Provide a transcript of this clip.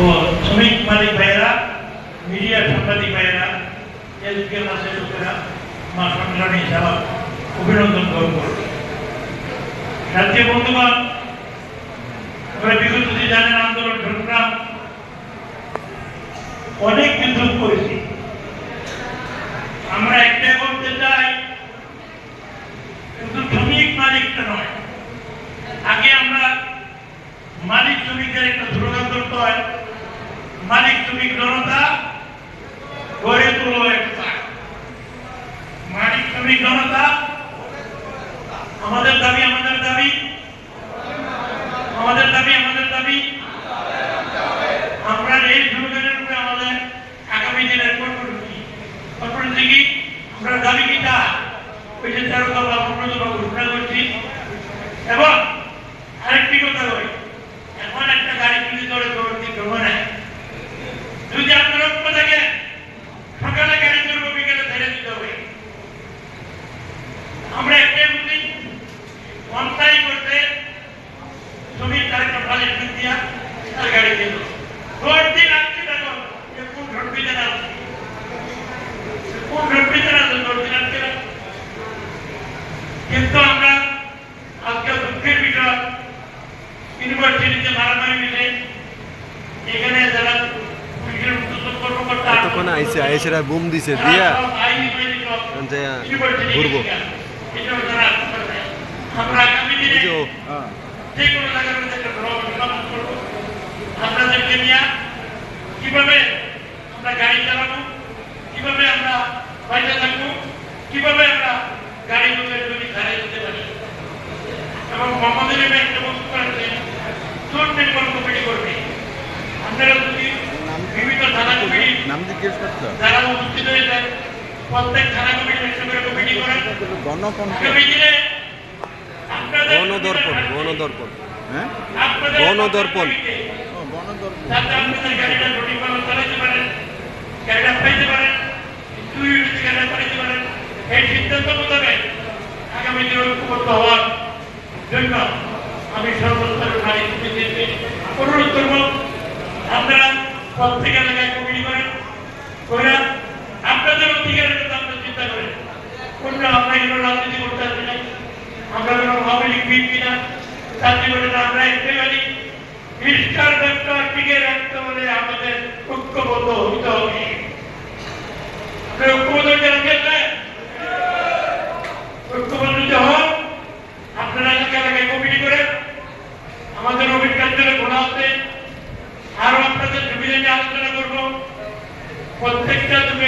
ও শ্রমিক মালিক ভাইয়েরা, মিডিয়া সাংবাদিক ভাইয়েরা এসকে মাসের লোকেরা মা হিসাবে অভিনন্দন গ্রহণ করবে। জাতীয় বন্ধুগণ আমরা বিগত দিন জানেন আন্দোলন সংগ্রাম, অনেক যুদ্ধ করেছি। আমরা একটাই বলতে চাই শুধু শ্রমিক মালিকটা নয় আগে আমরা মালিক শ্রমিকের একটা স্লোগান করতে হয়। মালিক শ্রমিক জনতা, গড়ে তুলো একটা। মালিক শ্রমিক জনতা, আমাদের দাবি আমাদের দাবি। আমাদের দাবি আমাদের দাবি। আমরা এই স্লোগানের উপরে আমাদের আগামী দিনের কর্মসূচি কর্মসূচি কি? আমরা দাবি কিটা ফালিশ দিয়া তার গাড়ি দিল রোড দিন আসছে দেখো যে কোন রোড পিছনে আসছে কোন রোড পিছনে আসছে রোড দিন আসছে না। কিন্তু আমরা আজকে দুঃখের বিষয় ইউনিভার্সিটিতে মারামারি মিলে এখানে যারা পুলিশের উচ্চতর কর্মকর্তা এতক্ষণ আইসে আইসেরা বুম দিছে দিয়া যে ঘুরবো আমরা আগামী দিনে এই যে কোনো জায়গার মধ্যে একটা ব্লক স্থাপন করব। আপনাদেরকে নিয়ে কীভাবে আমরা গাড়ি চালাবো? কীভাবে আমরা বাইরে থাকব? কীভাবে আমরা গাড়ি লোকের যদি ধারে যেতে পারি? এবং মোহাম্মদের একটা বস্তু করেছে চোর নির্মাণ কমিটি করবে। আপনারা যদি বিভিন্ন থানা কমিটি নাম জিজ্ঞেস করছ যারা উপস্থিত হয়েছেন প্রত্যেক থানা কমিটি একটা করে কমিটি করেন আপনাদের গণদর্পণ গণদর্পণ। হ্যাঁ? গণদর্পণ। আমি সর্বস্তরের অনুরোধ করব আপনারা প্রত্যেক এলাকায় কমিটি করেন করে আপনাদের অধিকারের কথা আপনারা চিন্তা করেন। অন্য এগুলো রাজনীতি করতে আসি নাই আমরা কোনো করে না আমরা ব্যবসা টিকে রাখতে আমাদের ঐক্যবদ্ধ হতে হবে। ঐক্যবদ্ধ ঐক্যবদ্ধ আপনারা কমিটি করেন। আমাদের অভিজ্ঞতা ঘোরা আছে, আরও আপনাদের সুবিধা আলোচনা করব। প্রত্যেকটা তুমি